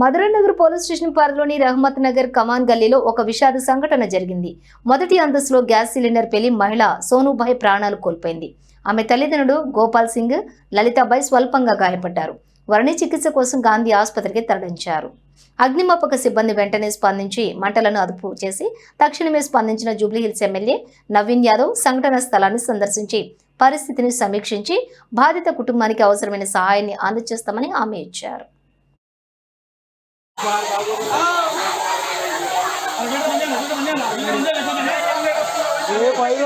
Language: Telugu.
మధురనగర్ పోలీస్ స్టేషన్ పరిధిలోని రహమత్ నగర్ కమాన్ గల్లీలో ఒక విషాద సంఘటన జరిగింది. మొదటి అంతస్తులో గ్యాస్ సిలిండర్ పెళ్ళి మహిళ సోనుభాయ్ ప్రాణాలు కోల్పోయింది. ఆమె తల్లిదండ్రుడు గోపాల్ సింగ్ లలితాబాయ్ స్వల్పంగా గాయపడ్డారు. వారిని చికిత్స కోసం గాంధీ ఆసుపత్రికి తరలించారు. అగ్నిమాపక సిబ్బంది వెంటనే స్పందించి మంటలను అదుపు చేసి తక్షణమే స్పందించిన జూబ్లీహిల్స్ ఎమ్మెల్యే నవీన్ యాదవ్ సంఘటన స్థలాన్ని సందర్శించి పరిస్థితిని సమీక్షించి బాధిత కుటుంబానికి అవసరమైన సహాయాన్ని అందజేస్తామని హామీ ఇచ్చారు. ఏ పైన